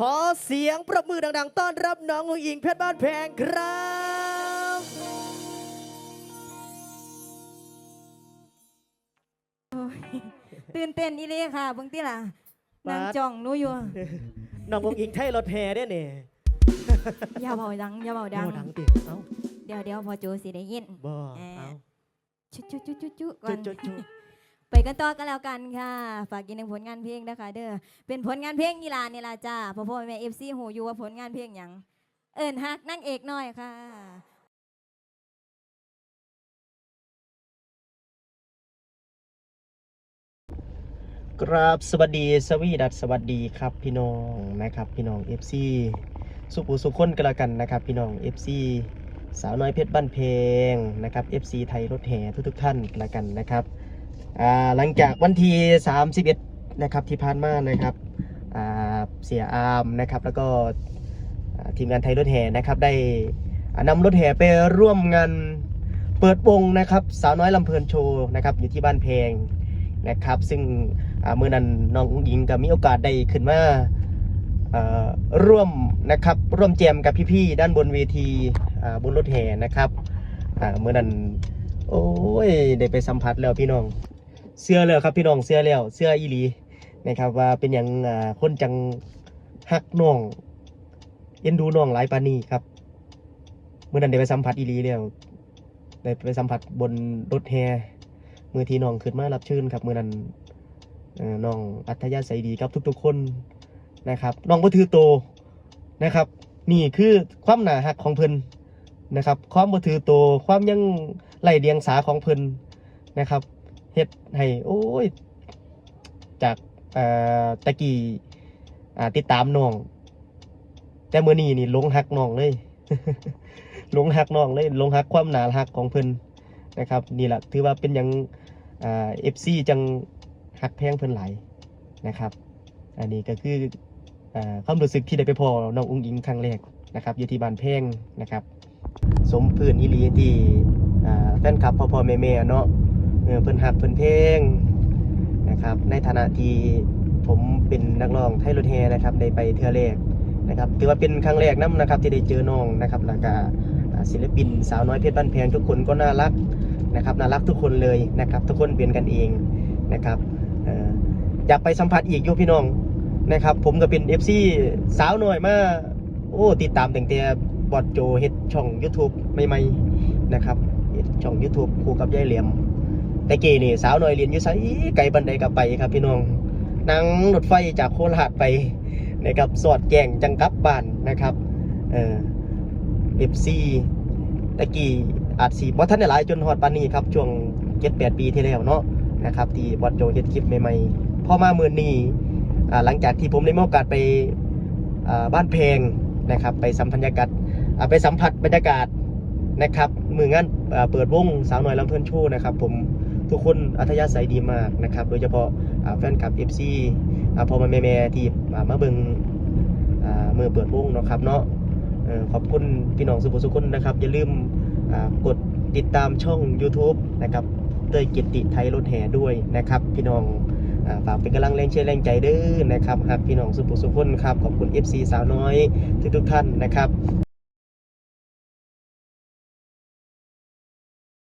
ขอเสียงปรบมือดังๆ ต้อนรับน้องอุ๋งอิงเพชรบ้านแพงครับตื่นเต้นอีเลยค่ะเบางทีล่ะนางจ้องหนูอยู่ น้องอุ๋งอิงไทยรถแห่ได้เนี่ยอย่าเบาดัง อย่าเบาดังโอ้ดังติเอ้าเดี๋ยวเดี๋ยวพอโจสิได้ยิน บ่เอ่อเอ้าชุจุจุจุจุก่อจุนจุจุ ไปกันต่อกันแล้วกันค่ะ ฝากกินหนึ่งผลงานเพลงนะคะ เด้อ เป็นผลงานเพลงนีลานี่ล่ะจ้าพ่อพ่อแม่เอฟซีหูอยู่ว่าผลงานเพลงหยังเอิญฮักนั่งเอกน่อยค่ะกราบสวัสดีสวีดัสสวัสดีครับพี่น้องนะครับ พี่น้อง FC สุขุสุขคนกันละกันนะครับ พี่น้อง FC สาวน้อยเพชรบ้านเพลงนะครับ FC ไทยรถแห่ทุกๆท่านละกันนะครับ หลังจากวันที่ 31 นะครับที่ผ่านมานะครับเสียอามนะครับแล้วก็ทีมงานไทยรถแห่นะครับได้อ่านำรถแห่ไปร่วมงานเปิดวงนะครับสาวน้อยลำเพลินโชว์นะครับอยู่ที่บ้านเพลงนะครับ ซึ่งเมื่อนั้นน้องอุ๋งอิงก็มีโอกาสได้ขึ้นมาร่วมนะครับร่วมแจมกับพี่ๆด้านบนเวทีบนรถแห่นะครับเมื่อนั้นโอ้ยได้ไปสัมผัสแล้วพี่น้อง เสื้อแล้วครับพี่น้องเสื้อแล้วเสื้ออีหลีนะครับ ว่าเป็นอย่างคนจังฮักน้องเอ็นดูน้องหลายปานีครับเมื่อนั้นได้ไปสัมผัสอีหลีแล้วได้ไปสัมผัสบนรถแห่มือที่น้องขึ้นมารับเชิญครับเมื่อนั้นเอ่อน้องอัธยาศัยดีครับทุก ๆ คนนะครับน้องก็ถือโตนะครับ นี่คือความหนาหักของเพิ่นนะครับ ความบ่ถือโตความยังไหลเดียงสาของเพิ่นนะครับ เฮ็ดให้โอ้ย จากตะกี้ติดตามน้อง แต่เมื้อนี้นี่ลงหักน้องเลยลงหักน้องเลยลงหักความหนาหักของเพิ่นนะครับ นี่แหละถือว่าเป็นยังเอ่า FC จังหักแพงเพิ่นหลายนะครับ อันนี้ก็คือความรู้สึกที่ได้ไปพอน้องอุ้งอิงครั้งแรกนะครับอยู่ที่บ้านแพงนะครับ สมพื้นอีลีที่แฟนคลับพ่อพ่อแม่แม่เนาะ เพิ่นหักเพิ่นเพลงนะครับ ในฐานะที่ผมเป็นนักร้องไทยรถแฮนะครับได้ไปเทื่อแรกนะครับถือว่าเป็นครั้งแรกนํนะครับ ที่ได้เจอน้องนะครับแล้วก็ศิลปินสาวน้อยเพชรบ้านแพงทุกคนก็น่ารักนะครับน่ารักทุกคนเลยนะครับ ทุกคนเป็นกันเองนะครับอยากไปสัมผัสอีกอยู่พี่น้องนะครับ ผมก็เป็น FC สาวหน่อยมาโอ้ติดตามตั้งแต่บอดโจเฮ็ดช่อง YouTube ใหม่ๆนะครับเฮ็ดช่อง YouTube คู่กับยายเหลี่ยม ต่เกนี่สาวหน่อยเรียนอยู่ไสไกลบันไดก็ไปครับพี่น้องนั่งรถไฟจากโคราชไปนะครับสอดแจงจังกับบ้านนะครับเอ่อ FC ตะกี้อาจสิบ่ทันหลายจนฮอดปานนี้ครับช่วง7-8ปีที่แล้วเนาะนะครับที่บอดโจเฮ็ดคลิปใหม่ๆพอมาเมื่อนี้อ่หลังจากที่ผมได้มีโอกาสไปบ้านเพลงนะครับ ไปสัมผัสบรรยากาศไปสัมผัสบรรยากาศนะครับมืองานเปิดวงสาวหน้อยลำเพลินชว์นะครับ ผม ทุกคนอัธยาศัยดีมากนะครับ โดยเฉพาะแฟนคลับ FC อพ่อม่แม่ๆที่มาเบิงอ่ามือเปิดวงเนาะครับเนาะขอบคุณพี่น้องสุภสุคนนะครับ อย่าลืมกดติดตามช่อง YouTube นะครับเตยกิตติไทยรถแห่ด้วยนะครับ พี่น้องฝากเป็นกำลังแรงเชียร์แรงใจเด้อนะครับหากพี่น้องสุภสุคนครับขอบคุณ FC สาวน้อยทุกทุกท่านนะครับ